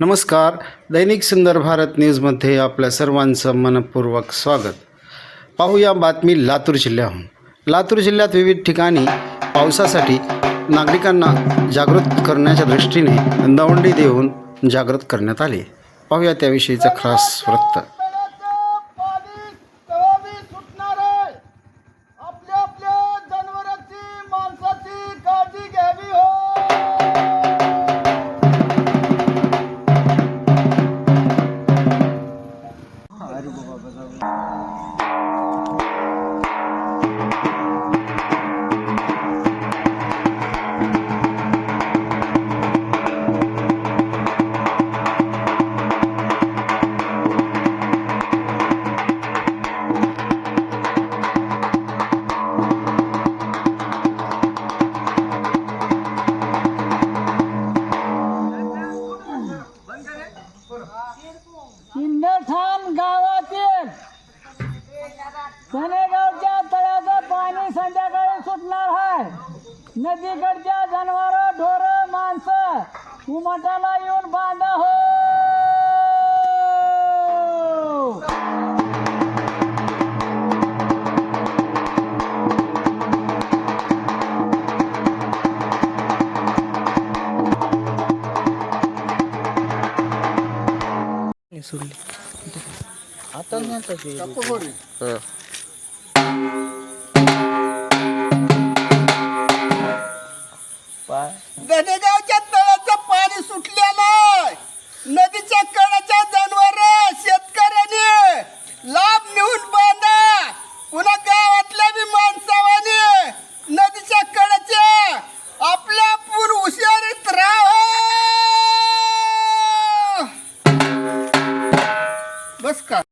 नमस्कार. दैनिक सुंदर भारत न्यूजमध्ये आपल्या सर्वांचं मनपूर्वक स्वागत. पाहूया बातमी लातूर जिल्ह्याहून. लातूर जिल्ह्यात विविध ठिकाणी पावसासाठी नागरिकांना जागृत करण्याच्या दृष्टीने दवंडी देऊन जागृत करण्यात आली. पाहूया त्याविषयीचा खास वृत्त. इंदठाण गावातील सनेगावच्या तळ्याचं पाणी संध्याकाळी सुटणार आहे. नदीकडच्या जनावर ढोर माणसं उमटाला येऊन बांधा. हो. धनेगावच्या बस का